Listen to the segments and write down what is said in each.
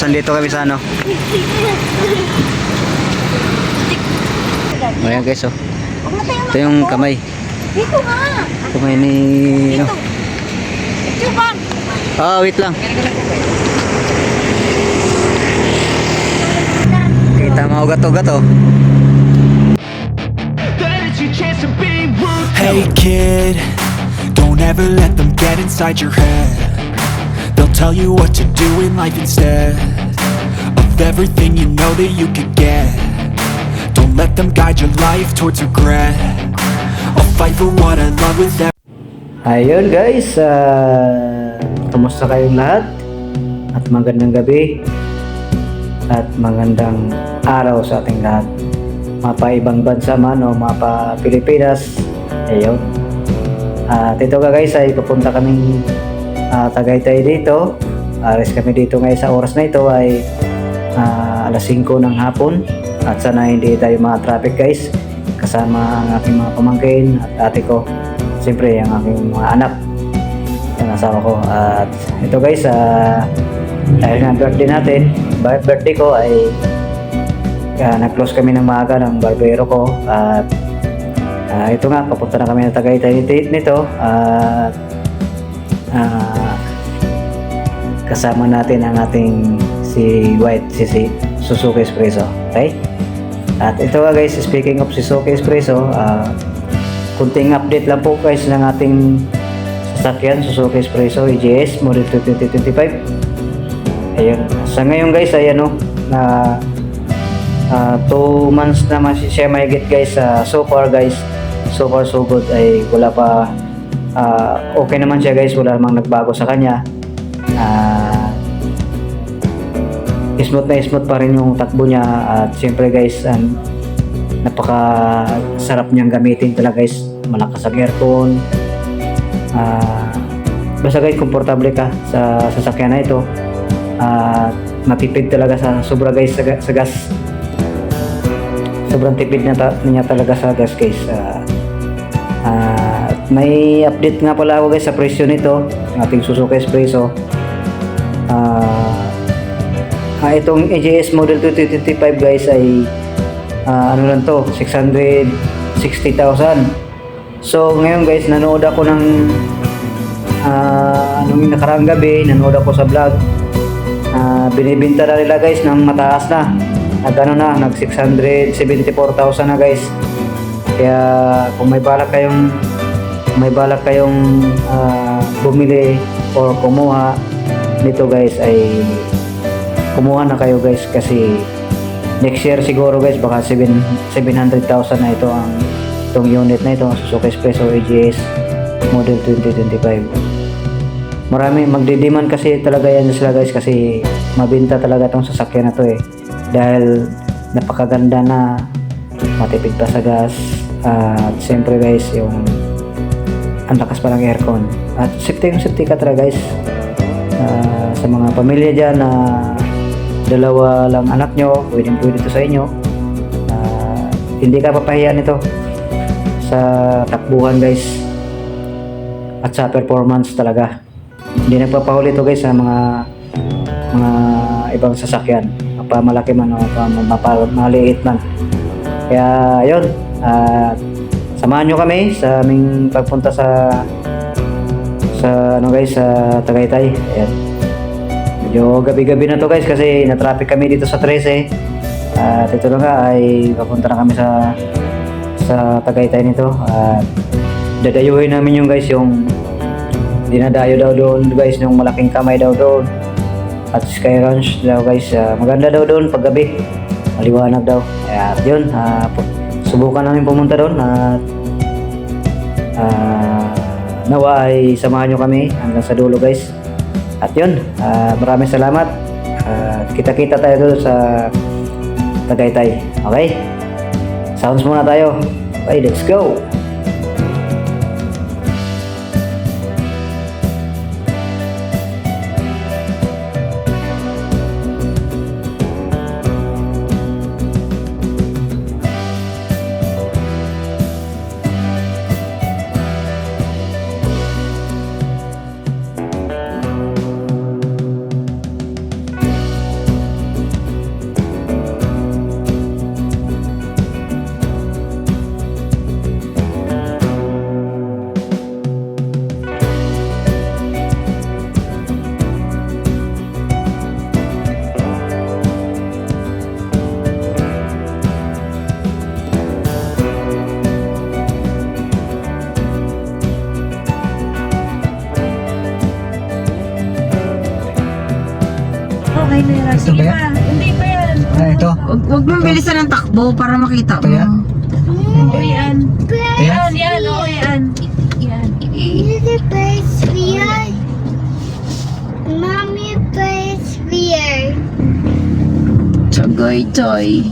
Nandito kami sa ano. Ayan guys oh. Ito yung kamay. Dito nga. Kamay ni... Dito. No. Ito ba? Ah, wait lang. Kita mga ugat-ugat oh. Hey kid, don't ever let them get inside your head. They'll tell you what to do in life instead everything you know that you could get. Don't let them guide your life towards regret. I'll fight for what I love with every Ayun guys, uh, kumusta kayong lahat? At magandang gabi at magandang araw sa ating lahat. Mapa ibang bansa man o mapa Pilipinas. Ayun. At ito ka guys ay pupunta kaming uh, Tagaytay dito. Alis kami dito ngayon sa oras na ito ay ah, alas 5 ng hapon. At sana hindi tayo mga traffic guys. Kasama ang aking mga pamangkin at ate ko. Siyempre ang aking mga anak. Ang asawa ko. At ito guys, ah dahil nga birthday natin, bir- birthday ko ay uh, nag-close kami ng maaga ng barbero ko at ah, ito nga, papunta na kami ng Tagaytay nito- at ah, kasama natin ang ating si White, si, si Suzuki Espresso. Okay? At ito nga guys, speaking of Suzuki Espresso, ah, kunting update lang po guys ng ating sasakyan Suzuki Espresso EGS model 2025. Ayun. Sa ngayon guys ay ano na 2 months naman si siya may get guys Ah, so far guys so far so good ay wala pa ah, okay naman siya guys wala namang nagbago sa kanya Ah, smooth na smooth pa rin yung takbo niya. At siyempre guys an napaka sarap niyang gamitin talaga guys. Malakas ang aircon. Ah, basta guys komportable ka sa sasakyan na ito. At matipid talaga sa sobra guys sa, sa gas. Sobrang tipid na ta- niya talaga sa gas guys. Ah, ah, may update nga pala ako guys sa presyo nito. Ng ating Suzuki Espresso. Ah ah, itong AJS model 2025 guys ay ah, ano lang to 660,000 so ngayon guys nanood ako ng ah nung nakaraang gabi nanood ako sa vlog. Ah, binibinta na nila guys ng mataas na. Nag ano na nag 674,000 na guys. Kaya kung may balak kayong may balak kayong ah, bumili or kumuha nito guys ay kumuha na kayo guys kasi next year siguro guys baka 7 700,000 na ito ang itong unit na ito ang Suzuki Espresso AGS model 2025 marami magdidiman kasi talaga yan sila guys kasi mabinta talaga tong sasakyan na to eh. Dahil napakaganda na matipid pa sa gas at siyempre guys yung ang lakas pa ng aircon. At safety yung safety ka talaga guys Ah, sa mga pamilya dyan na dalawa lang anak nyo pwedeng pwede to sa inyo. Ah, hindi ka papahiya nito sa takbuhan guys. At sa performance talaga. Hindi nagpapahuli to guys sa mga mga ibang sasakyan. Mapamalaki man o mapa- maliit man. Kaya yun at samahan nyo kami sa aming pagpunta sa sa ano guys sa Tagaytay. Ayan medyo gabi-gabi na to guys kasi na-traffic kami dito sa 13 at ito na nga ay papunta na kami sa sa Tagaytay nito. At dadayuhin namin yung guys yung dinadayo daw doon guys yung malaking kamay daw doon. At Sky Ranch daw guys Ah, maganda daw doon pag gabi maliwanag daw. Kaya yun pu- subukan namin pumunta doon. At ah, nawa ay samahan nyo kami hanggang sa dulo guys at yun ah, maraming salamat. Ah, kita-kita tayo doon sa Tagaytay. Okay? Sounds muna tayo. Okay let's go camera. Ito ba yan? pa. Hindi pa yan. Ah, ito. Huwag huwag mong bilisan ng takbo para makita Ito yan? mo. Oo, yan. Ito yan? Yan, yan. Oo, yan. Yan. Mommy plays VR. Mommy plays VR. Chogoy Choy.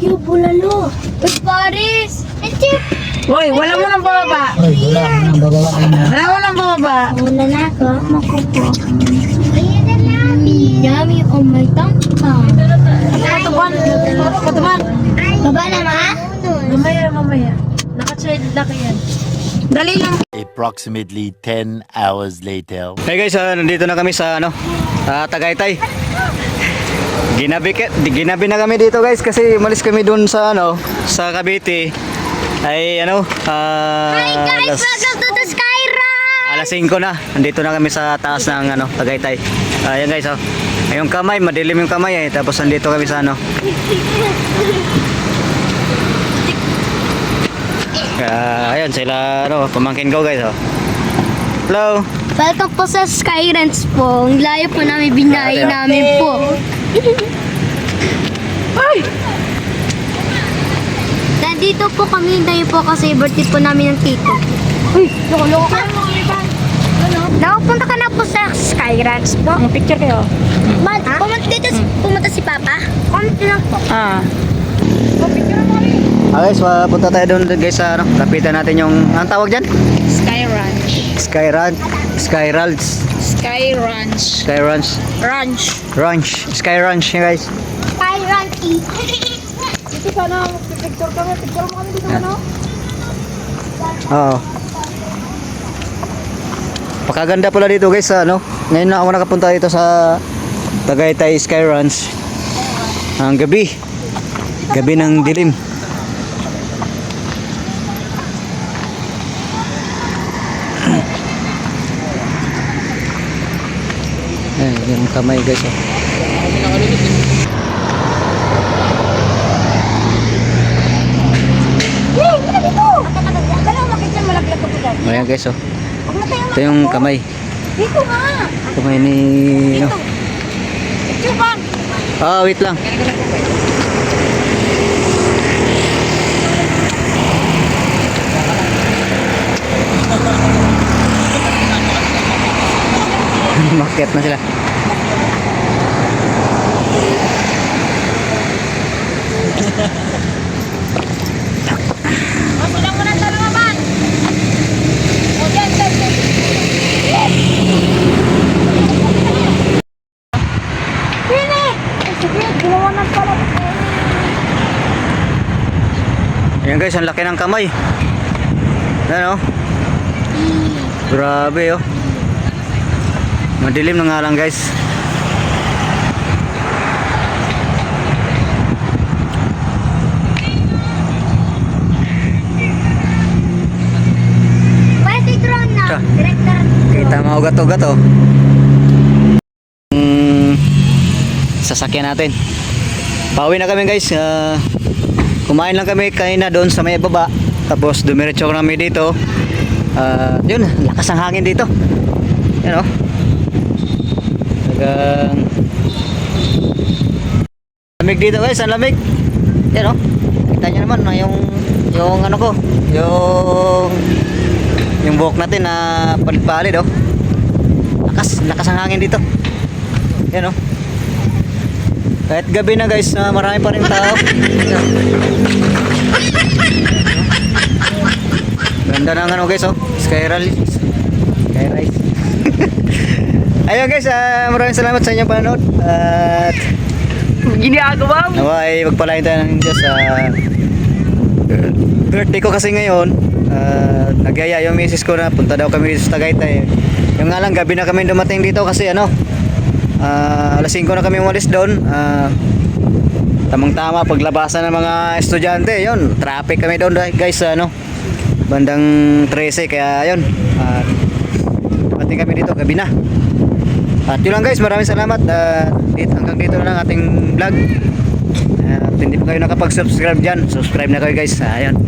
Yo, bulalo. Uy, Paris. Ito. Hoy, wala mo nang bababa. Ay, wala. Nang bababa kayo na. Wala mo nang bababa. Wala na ako. Makupo. My tongue. Katuban. Katuban. Baba na, ma? Mamaya, mamaya. Naka-child lock yan. Dali lang. Approximately 10 hours later. Hey guys, ah, nandito na kami sa ano, ah, Tagaytay. Ginabi, ginabi na kami dito guys kasi umalis kami dun sa ano, sa Cavite. Ay ano, ah, alas, Welcome to the Sky Ride. alas 5 na. Nandito na kami sa taas ng ano, Tagaytay. Ayan guys, oh. Yung kamay, madilim yung kamay eh. Tapos nandito kami sa ano. Ah, ayun sila ano, pamangkin ko guys, oh. Hello. Welcome po sa Sky Ranch po. Ang layo po namin binahay Ate, namin po. Nandito po kami tayo po kasi birthday po namin ng tito. Uy, loko-loko Nakapunta ka na po sa Sky Ranch po. Ang picture kayo. Ma, pumunta dito, pumunta si Papa? Pumunta lang po. Ah. Ah, guys, punta tayo doon guys sa ano, lapitan natin yung ang tawag diyan? Sky Ranch. Sky Ranch, Sky Ranch, Sky Ranch. Sky Ranch, Ranch. Ranch, Sky Ranch yeah, guys. Sky Ranch. Dito sana, picture kami. Picture mo kami dito, ano? Oo. Pakaganda pala dito guys sa ano. Ngayon na ako nakapunta dito sa Tagaytay Sky Ranch. Ang gabi. Gabi ng dilim. Ayan, yung kamay guys. Oh. Ayan guys oh. Ito yung kamay. Dito nga. Kamay ni... Ano? Picture ba? Ah, wait lang. Market na sila. Masulang mo na sa mga ban. O, dyan, dyan, dyan. Pili! Ay, sige, ginawa ng pala. Ayan guys, ang laki ng kamay. Ayan oh. Grabe oh. Madilim na nga lang guys. Kita mga ugat-ugat oh. Mm, sasakyan natin. Pauwi na kami guys. Ah, kumain lang kami kanina doon sa may baba. Tapos dumiretso kami dito. Ah, yun, lakas ng hangin dito. Yan oh. Talagang lamig dito guys, ang lamig. Yan oh. Kita nyo naman no, yung yung ano ko, yung yung buhok natin na palit-palit oh. Lakas, lakas ang hangin dito. Yan oh. Kahit gabi na guys, na marami pa rin tao. Ganda ng ano guys oh. Skyrise. Skyrise. Ayun guys, ah, maraming salamat sa inyong panonood. At Ginagawa mo. Nawa ay magpalain tayo ng Diyos sa birthday ko kasi ngayon. Uh, nagyaya yung misis ko na punta daw kami dito sa Tagaytay. Yung nga lang gabi na kami dumating dito kasi ano ah, alas 5 na kami umalis doon. Ah, tamang tama paglabasan ng mga estudyante. Yun, traffic kami doon guys sa ano bandang 13 kaya yun. Ah, dumating kami dito gabi na. At yun lang guys, maraming salamat. Uh, dito, hanggang dito na lang ating vlog. At hindi pa kayo nakapag-subscribe dyan, subscribe na kayo guys. Ayan.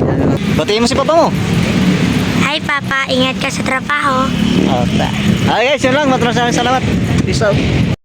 Uh, batiin mo si papa mo. Hi, Papa. Ingat ka sa trabaho. Ta. Ah guys, yun lang. Maraming salamat. Peace out.